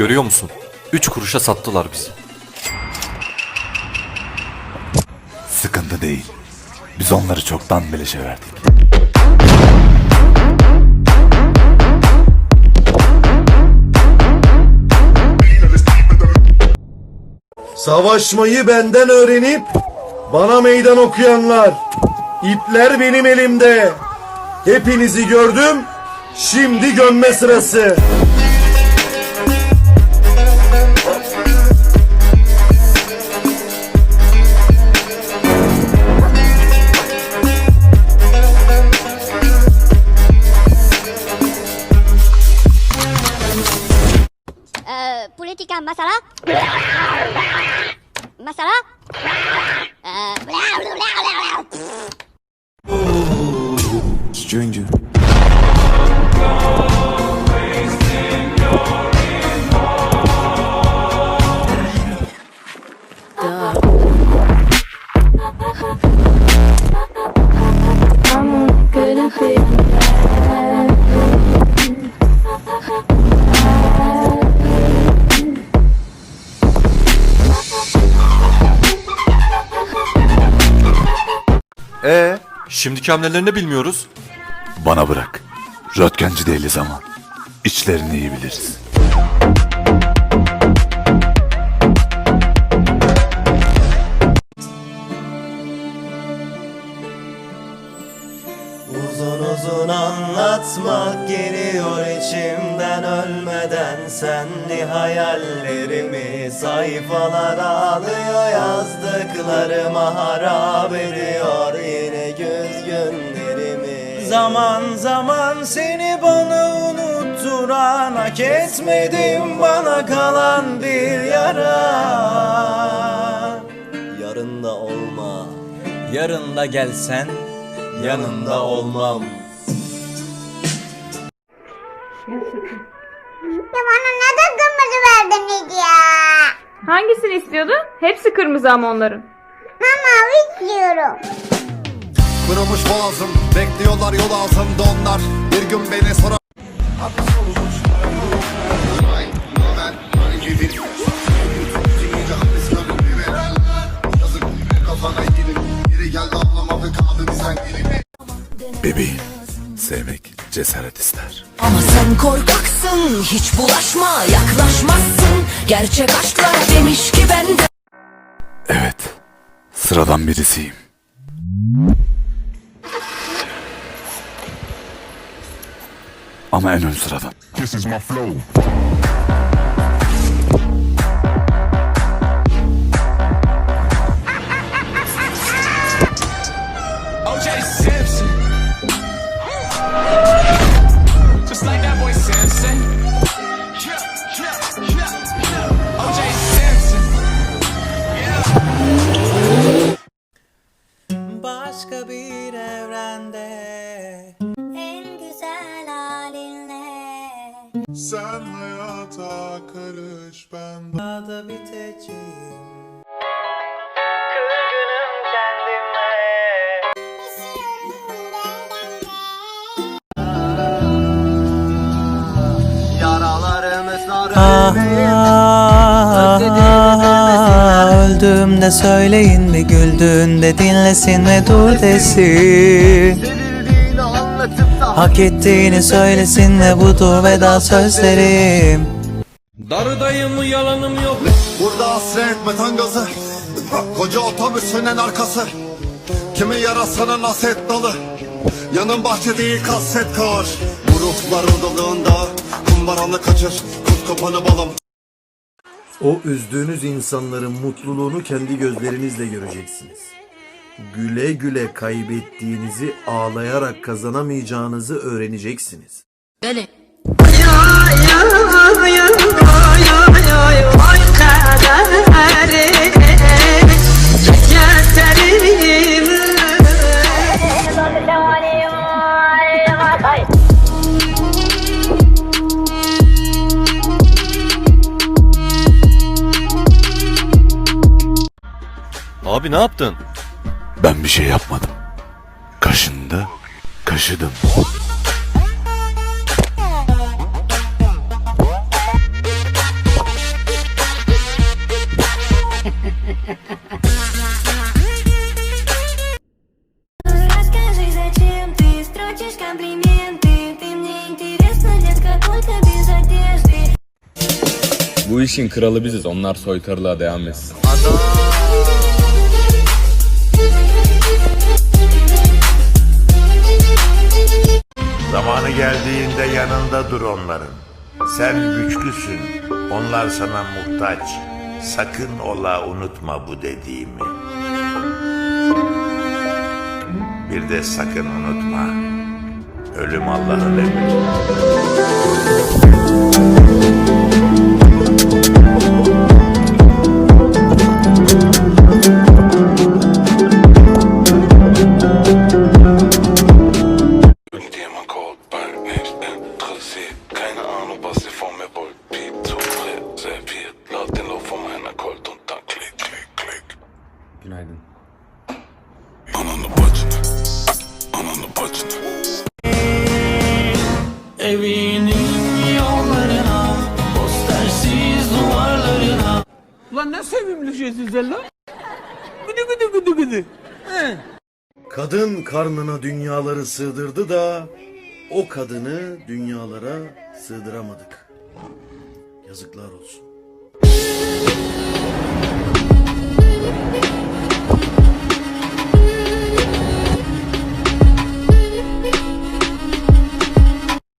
Görüyor musun? 3 kuruşa sattılar bizi. Sıkıntı değil. Biz onları çoktan beleşe verdik. Savaşmayı benden öğrenip bana meydan okuyanlar. İpler benim elimde. Hepinizi gördüm. Şimdi gömme sırası. Stranger. E şimdiki hamlelerini bilmiyoruz. Bana bırak. Röntgenci değiliz ama. İçlerini iyi biliriz. Uzun uzun anlatmak geliyor içimden ölmeden Senli hayallerimi sayfalar alıyor Yazdıklarıma harap ediyor yine Zaman zaman seni bana unutturan Hak etmedim bana kalan bir yara Yarın da olma Yarın da gelsen yanında olmam. Ya bana neden kırmızı verdiniz ya? Hangisini istiyordun? Hepsi kırmızı ama onların. Ben mavi istiyorum. Kırılmış boğazım Bekliyorlar yol ağzımda onlar Bir gün beni sorar Bebeğim. Sevmek cesaret ister. Ama sen korkaksın hiç bulaşma yaklaşmazsın Gerçek aşklar demiş ki ben de Evet. Sıradan birisiyim. Ama en ön sıradan. This is my flow daha biteceğim. Kırgınım kendime. Yaralarımız Öldüğümde söyleyin mi güldüğünde dinlesin ve dur desin Hak ettiğini söylesin ve budur veda sözlerim Darıdayım yalanım yok. Burada hasret metan gazı. Koca otobüsünün arkası. Kimi yarasının aset dalı. Yanın bahçe değil kaset kar. Bu ruhlar odalığında Kumbaralı kaçır. Kuz kapanı balım. O üzdüğünüz insanların mutluluğunu kendi gözlerinizle göreceksiniz. Güle güle kaybettiğinizi ağlayarak kazanamayacağınızı öğreneceksiniz. Abi ne yaptın? Ben bir şey yapmadım. Kaşındı, kaşıdım. Bu işin kralı biziz. Onlar soykırılığa devam etsin. Adam. Yanında dur onların. Sen güçlüsün, onlar sana muhtaç. Sakın ola unutma bu dediğimi. Bir de sakın unutma. Ölüm Allah'ın emri. Kadın karnına dünyaları sığdırdı da o kadını dünyalara sığdıramadık. Yazıklar olsun.